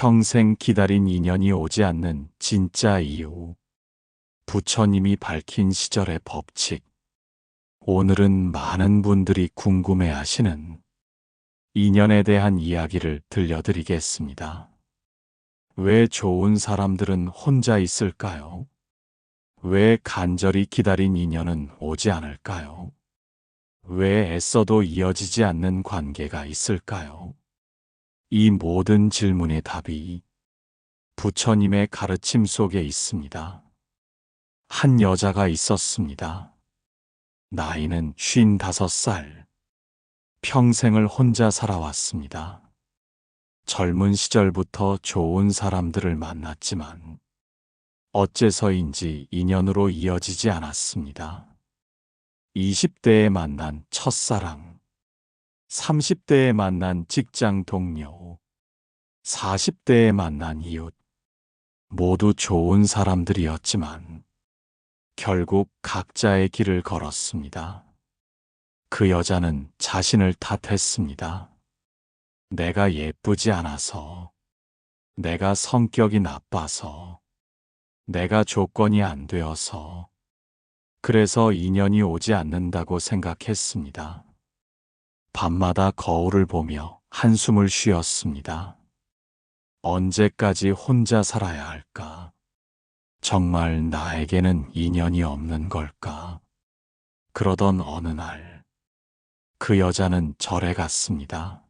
평생 기다린 인연이 오지 않는 진짜 이유. 부처님이 밝힌 시절의 법칙. 오늘은 많은 분들이 궁금해 하시는 인연에 대한 이야기를 들려드리겠습니다. 왜 좋은 사람들은 혼자 있을까요? 왜 간절히 기다린 인연은 오지 않을까요? 왜 애써도 이어지지 않는 관계가 있을까요? 이 모든 질문의 답이 부처님의 가르침 속에 있습니다. 한 여자가 있었습니다. 나이는 쉰 다섯 살. 평생을 혼자 살아왔습니다. 젊은 시절부터 좋은 사람들을 만났지만 어째서인지 인연으로 이어지지 않았습니다. 20대에 만난 첫사랑, 30대에 만난 직장 동료, 40대에 만난 이웃, 모두 좋은 사람들이었지만 결국 각자의 길을 걸었습니다. 그 여자는 자신을 탓했습니다. 내가 예쁘지 않아서, 내가 성격이 나빠서, 내가 조건이 안 되어서, 그래서 인연이 오지 않는다고 생각했습니다. 밤마다 거울을 보며 한숨을 쉬었습니다. 언제까지 혼자 살아야 할까? 정말 나에게는 인연이 없는 걸까? 그러던 어느 날, 그 여자는 절에 갔습니다.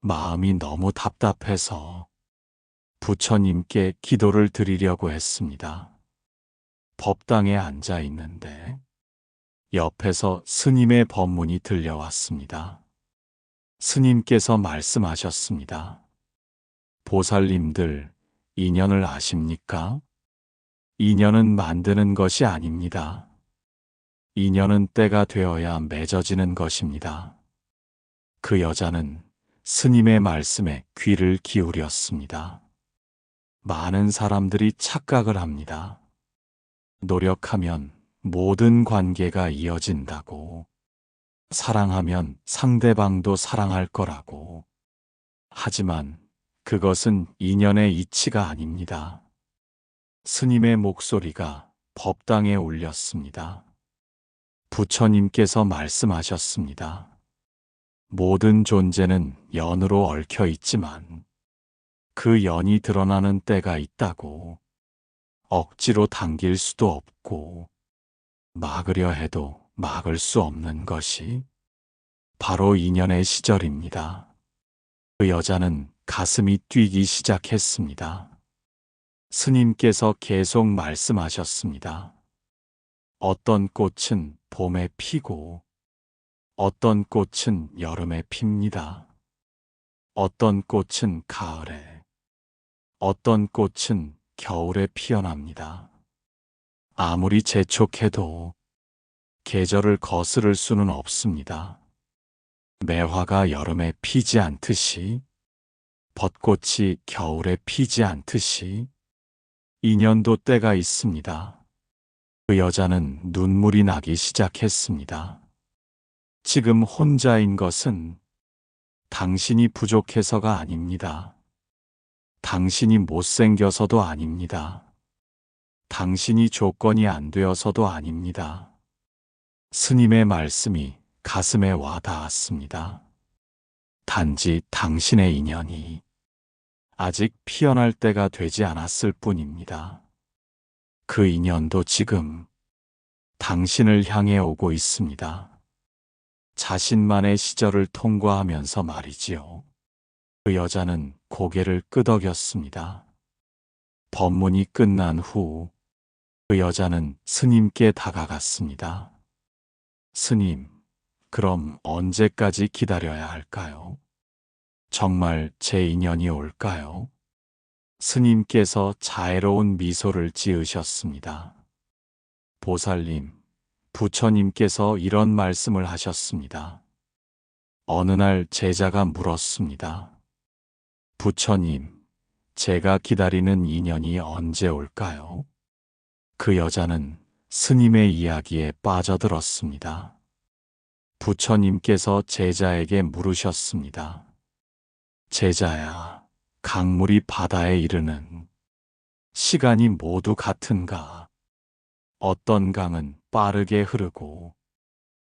마음이 너무 답답해서 부처님께 기도를 드리려고 했습니다. 법당에 앉아 있는데 옆에서 스님의 법문이 들려왔습니다. 스님께서 말씀하셨습니다. 보살님들, 인연을 아십니까? 인연은 만드는 것이 아닙니다. 인연은 때가 되어야 맺어지는 것입니다. 그 여자는 스님의 말씀에 귀를 기울였습니다. 많은 사람들이 착각을 합니다. 노력하면 모든 관계가 이어진다고. 사랑하면 상대방도 사랑할 거라고. 하지만 그것은 인연의 이치가 아닙니다. 스님의 목소리가 법당에 울렸습니다. 부처님께서 말씀하셨습니다. 모든 존재는 연으로 얽혀 있지만 그 연이 드러나는 때가 있다고 억지로 당길 수도 없고 막으려 해도 막을 수 없는 것이 바로 인연의 시절입니다. 그 여자는 가슴이 뛰기 시작했습니다. 스님께서 계속 말씀하셨습니다. 어떤 꽃은 봄에 피고, 어떤 꽃은 여름에 핍니다. 어떤 꽃은 가을에, 어떤 꽃은 겨울에 피어납니다. 아무리 재촉해도 계절을 거스를 수는 없습니다. 매화가 여름에 피지 않듯이, 벚꽃이 겨울에 피지 않듯이, 인연도 때가 있습니다. 그 여자는 눈물이 나기 시작했습니다. 지금 혼자인 것은 당신이 부족해서가 아닙니다. 당신이 못생겨서도 아닙니다. 당신이 조건이 안 되어서도 아닙니다. 스님의 말씀이 가슴에 와 닿았습니다. 단지 당신의 인연이 아직 피어날 때가 되지 않았을 뿐입니다. 그 인연도 지금 당신을 향해 오고 있습니다. 자신만의 시절을 통과하면서 말이지요. 그 여자는 고개를 끄덕였습니다. 법문이 끝난 후 그 여자는 스님께 다가갔습니다. 스님, 그럼 언제까지 기다려야 할까요? 정말 제 인연이 올까요? 스님께서 자애로운 미소를 지으셨습니다. 보살님, 부처님께서 이런 말씀을 하셨습니다. 어느 날 제자가 물었습니다. 부처님, 제가 기다리는 인연이 언제 올까요? 그 여자는 스님의 이야기에 빠져들었습니다. 부처님께서 제자에게 물으셨습니다. 제자야, 강물이 바다에 이르는 시간이 모두 같은가? 어떤 강은 빠르게 흐르고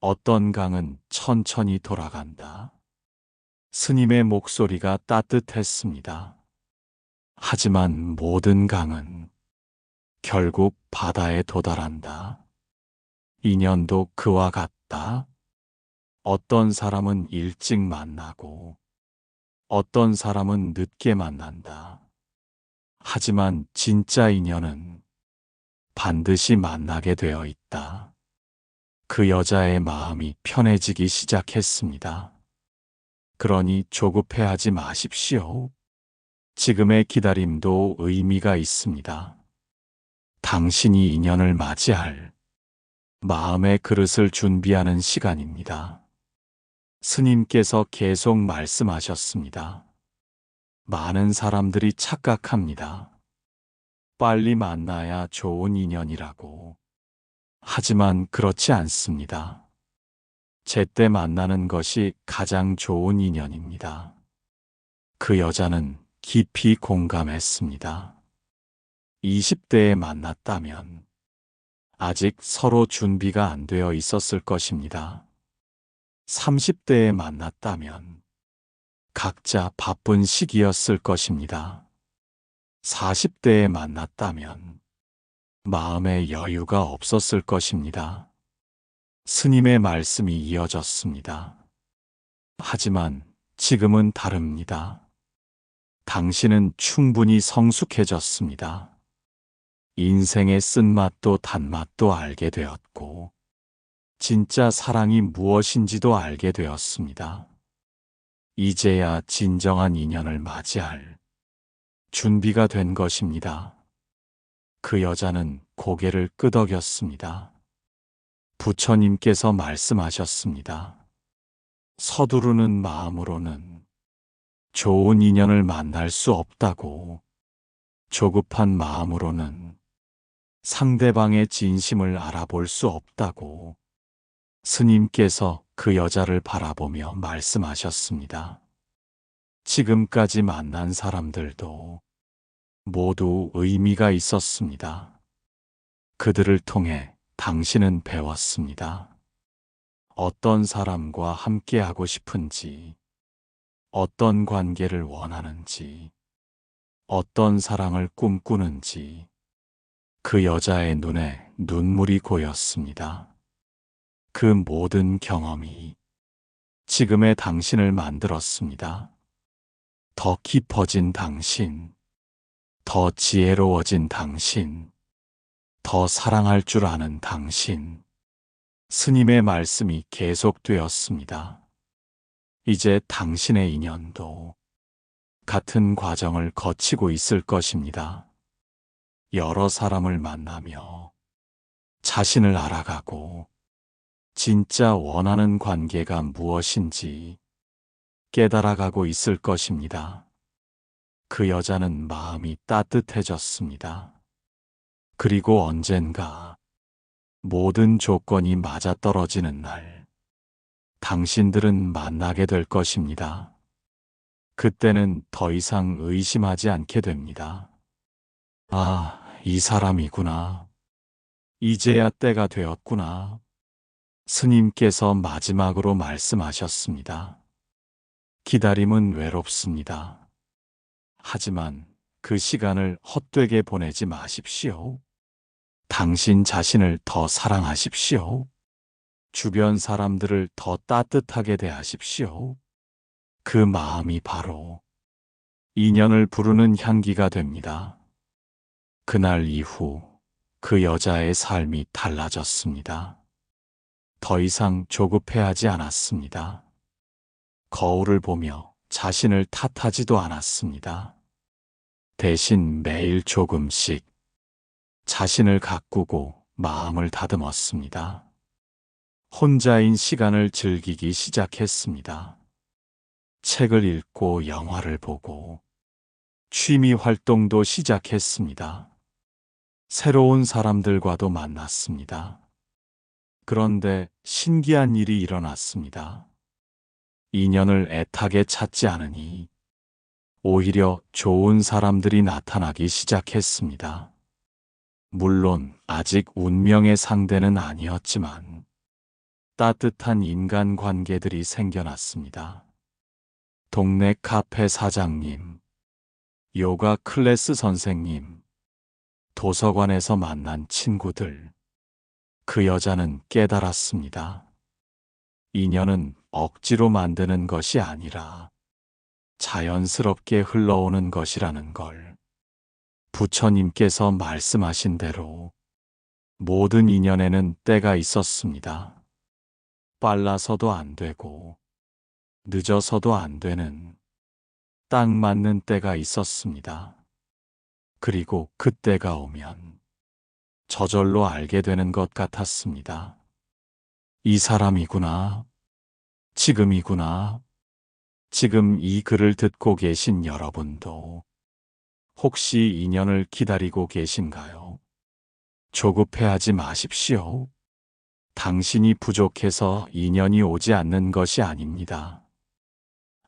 어떤 강은 천천히 돌아간다. 스님의 목소리가 따뜻했습니다. 하지만 모든 강은 결국 바다에 도달한다. 인연도 그와 같다. 어떤 사람은 일찍 만나고 어떤 사람은 늦게 만난다. 하지만 진짜 인연은 반드시 만나게 되어 있다. 그 여자의 마음이 편해지기 시작했습니다. 그러니 조급해하지 마십시오. 지금의 기다림도 의미가 있습니다. 당신이 인연을 맞이할 마음의 그릇을 준비하는 시간입니다. 스님께서 계속 말씀하셨습니다. 많은 사람들이 착각합니다. 빨리 만나야 좋은 인연이라고. 하지만 그렇지 않습니다. 제때 만나는 것이 가장 좋은 인연입니다. 그 여자는 깊이 공감했습니다. 20대에 만났다면 아직 서로 준비가 안 되어 있었을 것입니다. 30대에 만났다면 각자 바쁜 시기였을 것입니다. 40대에 만났다면 마음의 여유가 없었을 것입니다. 스님의 말씀이 이어졌습니다. 하지만 지금은 다릅니다. 당신은 충분히 성숙해졌습니다. 인생의 쓴맛도 단맛도 알게 되었고, 진짜 사랑이 무엇인지도 알게 되었습니다. 이제야 진정한 인연을 맞이할 준비가 된 것입니다. 그 여자는 고개를 끄덕였습니다. 부처님께서 말씀하셨습니다. 서두르는 마음으로는 좋은 인연을 만날 수 없다고 조급한 마음으로는 상대방의 진심을 알아볼 수 없다고 스님께서 그 여자를 바라보며 말씀하셨습니다. 지금까지 만난 사람들도 모두 의미가 있었습니다. 그들을 통해 당신은 배웠습니다. 어떤 사람과 함께하고 싶은지, 어떤 관계를 원하는지, 어떤 사랑을 꿈꾸는지, 그 여자의 눈에 눈물이 고였습니다. 그 모든 경험이 지금의 당신을 만들었습니다. 더 깊어진 당신, 더 지혜로워진 당신, 더 사랑할 줄 아는 당신. 스님의 말씀이 계속되었습니다. 이제 당신의 인연도 같은 과정을 거치고 있을 것입니다. 여러 사람을 만나며 자신을 알아가고 진짜 원하는 관계가 무엇인지 깨달아가고 있을 것입니다. 그 여자는 마음이 따뜻해졌습니다. 그리고 언젠가 모든 조건이 맞아떨어지는 날, 당신들은 만나게 될 것입니다. 그때는 더 이상 의심하지 않게 됩니다. 아, 이 사람이구나. 이제야 때가 되었구나. 스님께서 마지막으로 말씀하셨습니다. 기다림은 외롭습니다. 하지만 그 시간을 헛되게 보내지 마십시오. 당신 자신을 더 사랑하십시오. 주변 사람들을 더 따뜻하게 대하십시오. 그 마음이 바로 인연을 부르는 향기가 됩니다. 그날 이후 그 여자의 삶이 달라졌습니다. 더 이상 조급해하지 않았습니다. 거울을 보며 자신을 탓하지도 않았습니다. 대신 매일 조금씩 자신을 가꾸고 마음을 다듬었습니다. 혼자인 시간을 즐기기 시작했습니다. 책을 읽고 영화를 보고 취미 활동도 시작했습니다. 새로운 사람들과도 만났습니다. 그런데 신기한 일이 일어났습니다. 인연을 애타게 찾지 않으니 오히려 좋은 사람들이 나타나기 시작했습니다. 물론 아직 운명의 상대는 아니었지만 따뜻한 인간 관계들이 생겨났습니다. 동네 카페 사장님, 요가 클래스 선생님, 도서관에서 만난 친구들. 그 여자는 깨달았습니다. 인연은 억지로 만드는 것이 아니라 자연스럽게 흘러오는 것이라는 걸. 부처님께서 말씀하신 대로 모든 인연에는 때가 있었습니다. 빨라서도 안 되고 늦어서도 안 되는 딱 맞는 때가 있었습니다. 그리고 그때가 오면 저절로 알게 되는 것 같았습니다. 이 사람이구나. 지금이구나. 지금 이 글을 듣고 계신 여러분도 혹시 인연을 기다리고 계신가요? 조급해하지 마십시오. 당신이 부족해서 인연이 오지 않는 것이 아닙니다.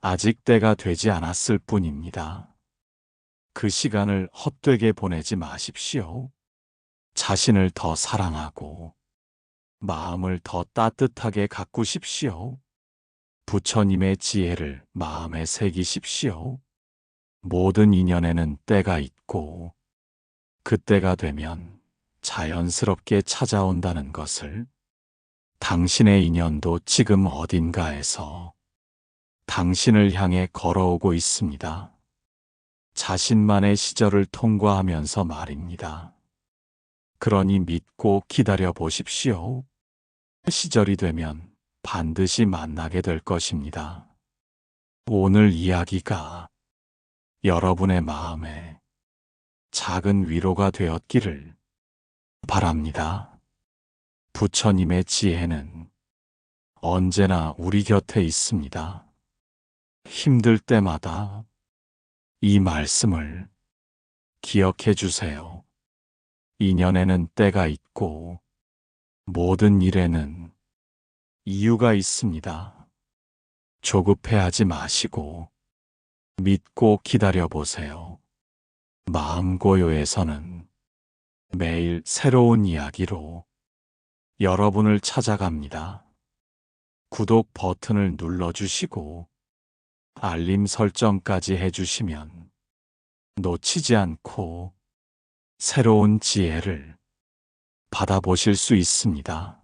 아직 때가 되지 않았을 뿐입니다. 그 시간을 헛되게 보내지 마십시오. 자신을 더 사랑하고 마음을 더 따뜻하게 가꾸십시오. 부처님의 지혜를 마음에 새기십시오. 모든 인연에는 때가 있고 그때가 되면 자연스럽게 찾아온다는 것을 당신의 인연도 지금 어딘가에서 당신을 향해 걸어오고 있습니다. 자신만의 시절을 통과하면서 말입니다. 그러니 믿고 기다려 보십시오. 시절이 되면 반드시 만나게 될 것입니다. 오늘 이야기가 여러분의 마음에 작은 위로가 되었기를 바랍니다. 부처님의 지혜는 언제나 우리 곁에 있습니다. 힘들 때마다 이 말씀을 기억해 주세요. 인연에는 때가 있고 모든 일에는 이유가 있습니다. 조급해하지 마시고 믿고 기다려 보세요. 마음고요에서는 매일 새로운 이야기로 여러분을 찾아갑니다. 구독 버튼을 눌러주시고 알림 설정까지 해주시면 놓치지 않고 새로운 지혜를 받아보실 수 있습니다.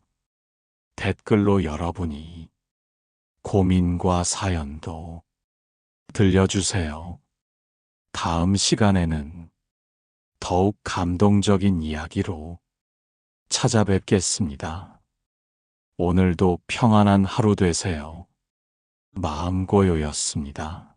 댓글로 여러분이 고민과 사연도 들려주세요. 다음 시간에는 더욱 감동적인 이야기로 찾아뵙겠습니다. 오늘도 평안한 하루 되세요. 마음고요였습니다.